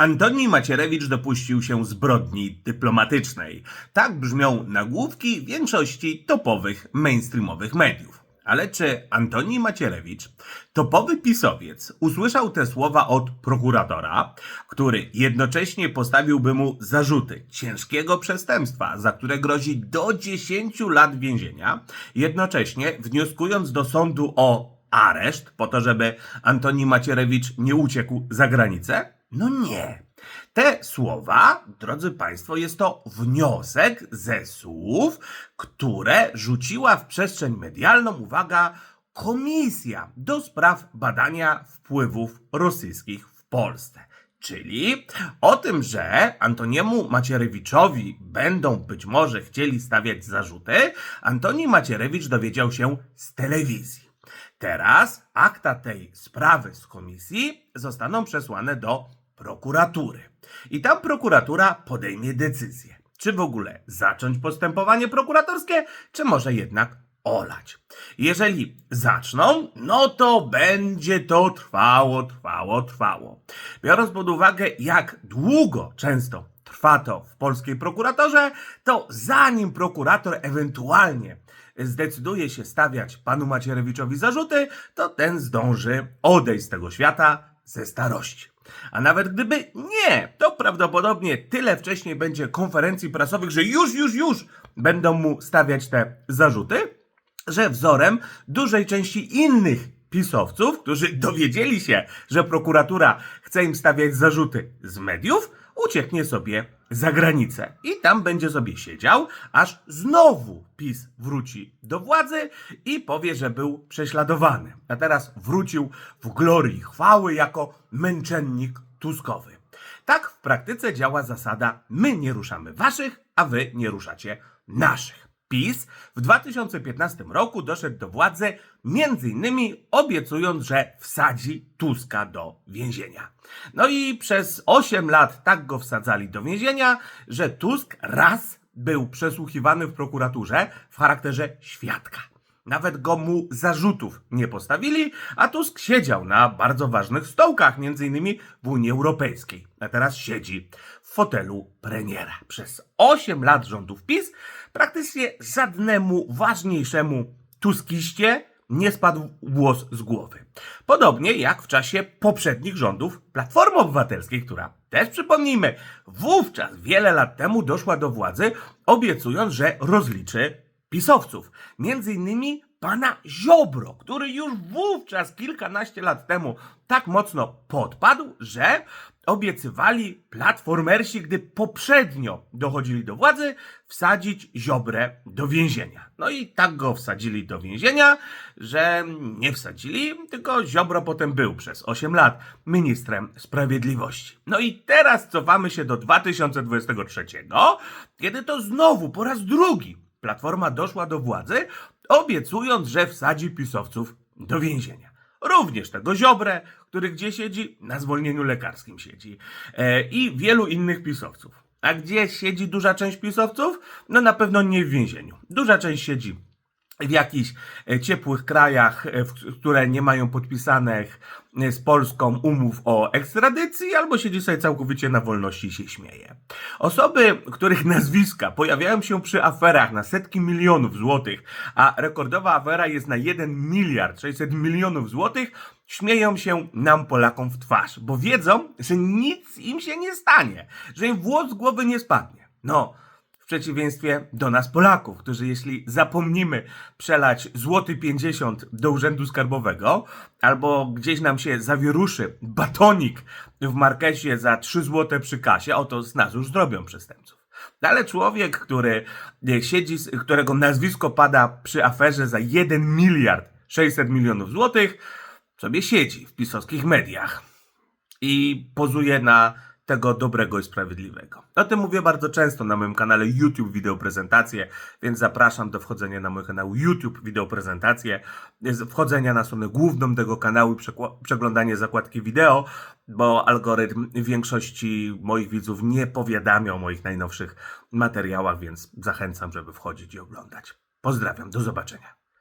Antoni Macierewicz dopuścił się zbrodni dyplomatycznej. Tak brzmią nagłówki większości topowych mainstreamowych mediów. Ale czy Antoni Macierewicz, topowy pisowiec, usłyszał te słowa od prokuratora, który jednocześnie postawiłby mu zarzuty ciężkiego przestępstwa, za które grozi do 10 lat więzienia, jednocześnie wnioskując do sądu o areszt po to, żeby Antoni Macierewicz nie uciekł za granicę? No nie. Te słowa, drodzy Państwo, jest to wniosek ze słów, które rzuciła w przestrzeń medialną, uwaga, Komisja do spraw badania wpływów rosyjskich w Polsce. Czyli o tym, że Antoniemu Macierewiczowi będą być może chcieli stawiać zarzuty, Antoni Macierewicz dowiedział się z telewizji. Teraz akta tej sprawy z komisji zostaną przesłane do prokuratury. I tam prokuratura podejmie decyzję, czy w ogóle zacząć postępowanie prokuratorskie, czy może jednak olać. Jeżeli zaczną, no to będzie to trwało, trwało, trwało. Biorąc pod uwagę, jak długo często trwa to w polskiej prokuratorze, to zanim prokurator ewentualnie zdecyduje się stawiać panu Macierewiczowi zarzuty, to ten zdąży odejść z tego świata ze starości. A nawet gdyby nie, to prawdopodobnie tyle wcześniej będzie konferencji prasowych, że już, już, już będą mu stawiać te zarzuty, że wzorem dużej części innych pisowców, którzy dowiedzieli się, że prokuratura chce im stawiać zarzuty z mediów, ucieknie sobie za granicę i tam będzie sobie siedział, aż znowu PiS wróci do władzy i powie, że był prześladowany. A teraz wrócił w glorii chwały jako męczennik Tuskowy. Tak w praktyce działa zasada: my nie ruszamy waszych, a wy nie ruszacie naszych. PiS w 2015 roku doszedł do władzy między innymi obiecując, że wsadzi Tuska do więzienia. No i przez 8 lat tak go wsadzali do więzienia, że Tusk raz był przesłuchiwany w prokuraturze w charakterze świadka. Nawet go mu zarzutów nie postawili, a Tusk siedział na bardzo ważnych stołkach, innymi w Unii Europejskiej. A teraz siedzi w fotelu premiera. Przez 8 lat rządów PiS praktycznie żadnemu ważniejszemu Tuskiście nie spadł głos z głowy. Podobnie jak w czasie poprzednich rządów Platformy Obywatelskiej, która też przypomnijmy, wówczas wiele lat temu doszła do władzy, obiecując, że rozliczy pisowców. Między innymi pana Ziobro, który już wówczas kilkanaście lat temu tak mocno podpadł, że obiecywali platformersi, gdy poprzednio dochodzili do władzy, wsadzić Ziobrę do więzienia. No i tak go wsadzili do więzienia, że nie wsadzili, tylko Ziobro potem był przez 8 lat ministrem sprawiedliwości. No i teraz cofamy się do 2023, kiedy to znowu po raz drugi Platforma doszła do władzy, obiecując, że wsadzi pisowców do więzienia. Również tego Ziobrę, który gdzie siedzi? Na zwolnieniu lekarskim siedzi. E, I wielu innych pisowców. A gdzie siedzi duża część pisowców? No na pewno nie w więzieniu. Duża część siedzi w jakichś e, ciepłych krajach, e, które nie mają podpisanych e, z Polską umów o ekstradycji, albo siedzi sobie całkowicie na wolności i się śmieje. Osoby, których nazwiska pojawiają się przy aferach na setki milionów złotych, a rekordowa afera jest na 1 miliard 600 milionów złotych, śmieją się nam Polakom w twarz, bo wiedzą, że nic im się nie stanie, że im włos z głowy nie spadnie. No, przeciwieństwie do nas Polaków, którzy jeśli zapomnimy przelać złoty 50 do urzędu skarbowego, albo gdzieś nam się zawieruszy batonik w markecie za 3 złote przy kasie, oto z nas już zrobią przestępców. Ale człowiek, który e, siedzi, którego nazwisko pada przy aferze za 1 miliard 600 milionów złotych, sobie siedzi w pisowskich mediach i pozuje na tego dobrego i sprawiedliwego. O tym mówię bardzo często na moim kanale YouTube Wideo Prezentacje, więc zapraszam do wchodzenia na mój kanał YouTube Wideo Prezentacje, z- wchodzenia na stronę główną tego kanału i przeglądanie zakładki wideo, bo algorytm większości moich widzów nie powiadamia o moich najnowszych materiałach, więc zachęcam, żeby wchodzić i oglądać. Pozdrawiam, do zobaczenia.